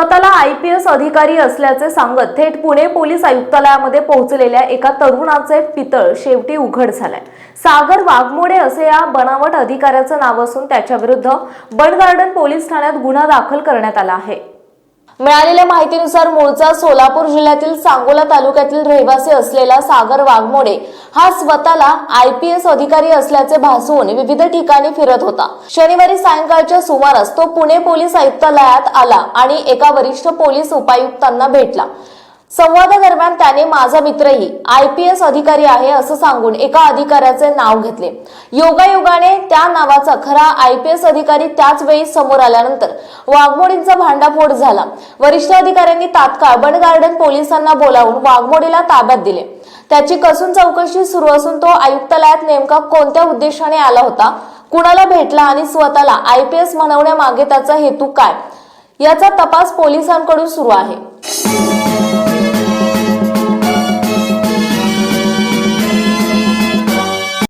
स्वतःला I P S अधिकारी असल्याचे सांगत थेट पुणे पोलीस आयुक्तालयामध्ये पोहोचलेल्या एका तरुणाचे पितळ शेवटी उघड झालाय. सागर वाघमोडे असे या बनावट अधिकाऱ्याचं नाव असून त्याच्या विरुद्ध बन गार्डन पोलीस ठाण्यात गुन्हा दाखल करण्यात आला आहे. मिळालेल्या माहितीनुसार मूळचा सोलापूर जिल्ह्यातील सांगोला तालुक्यातील रहिवासी असलेला सागर वाघमोडे हा स्वतःला आय पी एस अधिकारी असल्याचे भासवून विविध ठिकाणी फिरत होता. शनिवारी सायंकाळच्या सुमारास तो पुणे पोलीस आयुक्तालयात आला आणि एका वरिष्ठ पोलीस उपायुक्तांना भेटला. संवादादरम्यान त्याने माझा मित्रही आय पी एस अधिकारी आहे असं सांगून एका अधिकाऱ्याचे नाव घेतले. योगायोगाने त्या नावाचा खरा आय पी एस अधिकारी त्याच वेळी समोर आल्यानंतर वाघमोडींचा भांडाफोड झाला. वरिष्ठ अधिकाऱ्यांनी तात्काळ बन गार्डन पोलिसांना बोलावून वाघमोडीला ताब्यात दिले. त्याची कसून चौकशी सुरू असून तो आयुक्तालयात नेमका कोणत्या उद्देशाने आला होता कुणाला भेटला आणि स्वतःला आय पी एस म्हणवण्यामागे त्याचा हेतू काय याचा तपास पोलिसांकडून सुरू आहे.